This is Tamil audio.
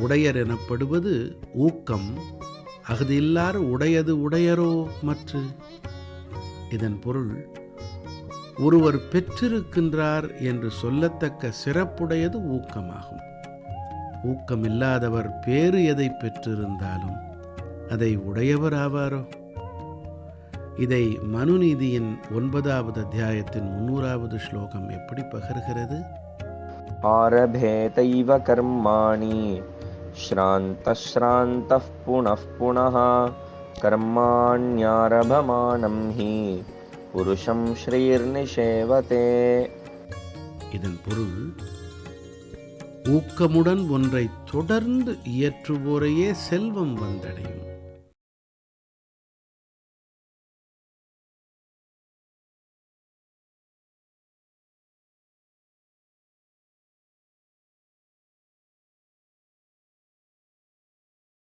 உடையர் எனப்படுவது ஊக்கம். அஃது இல்லாறு உடையது உடையரோ மற்று? இதன் பொருள் ஒருவர் பெற்றிருக்கின்றார் என்று சொல்லத்தக்க சிறப்புடையது ஊக்கமாகும். ஊக்கமில்லாதவர் பேறு எதை பெற்றிருந்தாலும் அதை உடையவர் ஆவாரோ? இதை மனுநீதியின் ஒன்பதாவது அத்தியாயத்தின் முன்னூறாவது ஸ்லோகம் எப்படி பகர்கிறது? ஆரபேதைவ கர்மாணி श्रान्तश्रान्तः पुनः पुनः कर्माण्यारभमानं हि पुरुषं श्रीर्निषेवते இதன் பொருள் ஊக்கமுடன் ஒன்றை தொடர்ந்து இயற்றுவோரையே செல்வம் வந்தடையும்